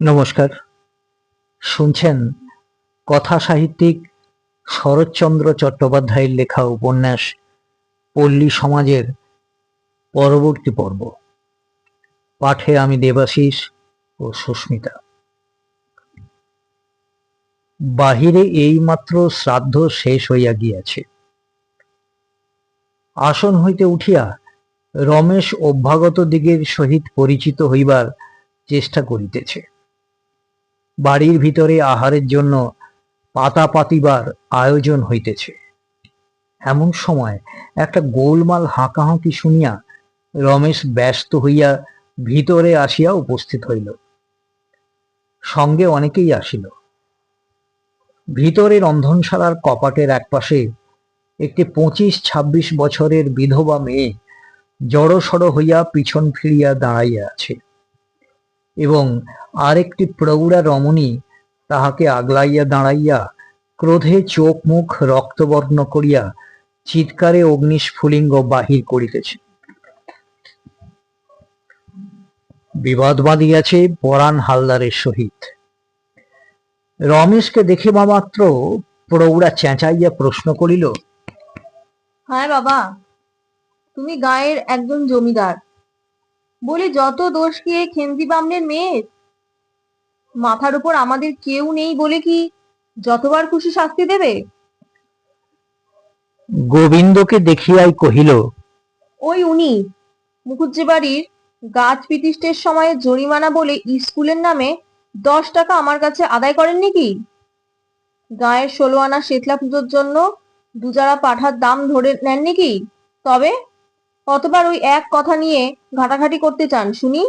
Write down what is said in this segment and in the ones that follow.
নমস্কার। শুনছেন কথা সাহিত্যিক শরৎচন্দ্র চট্টোপাধ্যায়ের লেখা উপন্যাস পল্লী সমাজের পরবর্তী পর্ব। পাঠে আমি দেবাশিস ও সুস্মিতা। বাহিরে এইমাত্র শ্রাদ্ধ শেষ হইয়া গিয়াছে। আসন হইতে উঠিয়া রমেশ অভ্যাগত দিগের সহিত পরিচিত হইবার চেষ্টা করিতেছে। বাড়ির ভিতরে আহারের জন্য পাতা পাতিবার আয়োজন হইতেছে। এমন সময় একটা গোলমাল হাঁকাহাঁকি শুনিয়া রমেশ ব্যস্ত হইয়া ভিতরে আসিয়া উপস্থিত হইল। সঙ্গে অনেকেই আসিল। ভিতরে রন্ধনশালার কপাটের একপাশে একটি পঁচিশ ছাব্বিশ বছরের বিধবা মেয়ে জড়সড় হইয়া পিছন ফিরিয়া দাঁড়াইয়া আছে। এবং আরেকটি প্রৌঢ়া রমণী তাহাকে আগলাইয়া দাঁড়াইয়া ক্রোধে চোখ মুখ রক্তবর্ণ করিয়া চিৎকারে অগ্নিস্ফুলিঙ্গ বাহির করিতেছে। বিবাদ বাঁধিয়াছে পরাণ হালদারের সহিত। রমেশকে দেখিবা মাত্র প্রৌঢ়া চেঁচাইয়া প্রশ্ন করিল হ্যাঁ বাবা, তুমি গায়ের একজন জমিদার। বলি যত দোষ কি এই খেন্দি বামনের মেয়ের? মাথার উপর আমাদের কেউ নেই বলে কি যতবার খুশি শাস্তি দেবে? গোবিন্দকে দেখিয়াই কহিল ওই উনি মুখুজ্জে বাড়ির গাছ পিতিষ্টের সময় জরিমানা বলে স্কুলের নামে দশ টাকা আমার কাছে আদায় করেন নাকি? গায়ের ষোলো আনা শেতলা পুজোর জন্য দুজারা পাঠার দাম ধরে নেন নাকি? তবে কতবার ওই এক কথা নিয়ে ঘাটাঘাটি করতে চান, শুনি।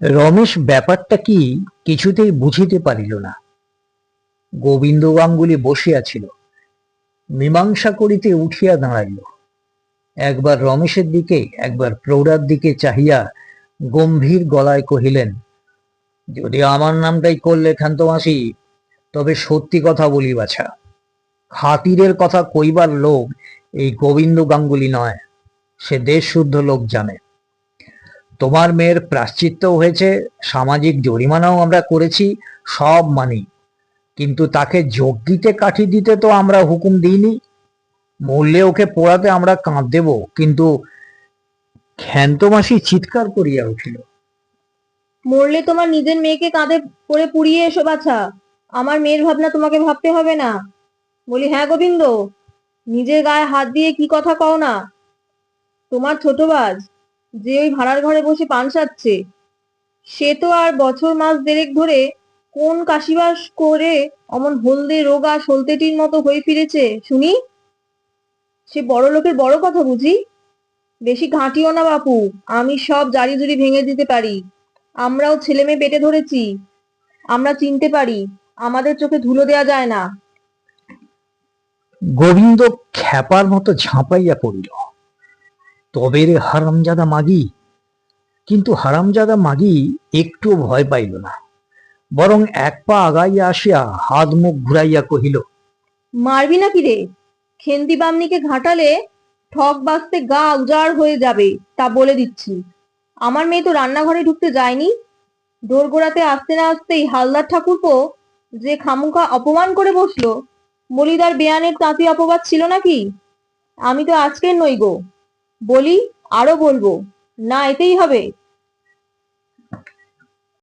রমেশ, ব্যাপারটা কি কিছুতেই বুঝিতে পারিল না। গোবিন্দ গাঙ্গুলি বসিয়াছিল মীমাংসা করিতে উঠিয়া দাঁড়াইল। একবার রমেশের দিকে, একবার প্রৌঢ়ার দিকে চাহিয়া গম্ভীর গলায় কহিলেন, যদি আমার নামটাই করলে ক্ষান্ত মাসি তবে সত্যি কথা বলি বাছা খাতিরের কথা কইবার লোক এই গোবিন্দ গাঙ্গুলি নয়, সে দেশ শুদ্ধ লোক জানে। তোমার মেয়ের প্রাশ্চিত্যও হয়েছে, সামাজিক জরিমানাও আমরা করেছি, সব মানি। কিন্তু তাকে যোগ দিতে কাঠি দিতে তো আমরা হুকুম দিইনি। মরলে ওকে পোড়াতে আমরা কাঁদ দেব কিন্তু ক্ষান্তমাসি চিৎকার করিয়া উঠিল। মরলে তোমার নিজের মেয়েকে কাঁধে করে পুড়িয়ে এসো, বাছা। আমার মেয়ের ভাবনা তোমাকে ভাবতে হবে না। বলি হ্যাঁ গোবিন্দ। নিজের গায়ে হাত দিয়ে কি কথা কও না? তোমার ছোট বাজ যে ওই ভাড়ার ঘরে বসে পান সাচ্ছে সে তো আর বছর মাস দেড়েক ধরে কোন কাশিবাস করে অমন হলদে রোগা সলতেটির মতো হয়ে ফিরেছে, শুনি? সে বড় লোকের বড় কথা বুঝি? বেশি ঘাঁটিও না বাপু, আমি সব জারি জুরি ভেঙে দিতে পারি। আমরাও ছেলে মেয়ে পেটে ধরেছি। আমরা চিনতে পারি, আমাদের চোখে ধুলো দেয়া যায় না। গোবিন্দ খ্যাপার মতো ঝাঁপাইয়া পড়িল। তবে রে হারামজাদা মাগি, কিন্তু হারামজাদা মাগি একটু ভয় পাইল না, বরং এক পা আগাইয়া আসিয়া হাত মুখ ঘুরাইয়া কহিল, মারবি না কি রে? খেন্দি বামনিকে ঘাটালে ঠক বাঁচতে গা উজাড় হয়ে যাবে, তা বলে দিচ্ছি। আমার মেয়ে তো রান্নাঘরে ঢুকতে যায়নি। দোরগোড়াতে আসতে না আসতেই হালদার ঠাকুরপো যে খামুখা অপমান করে বসল বলিদার বেয়ানের তাঁতি অপবাদ ছিল নাকি? আমি তো আজকের নই গো। বলি, আরও বলব। না, এতেই হবে।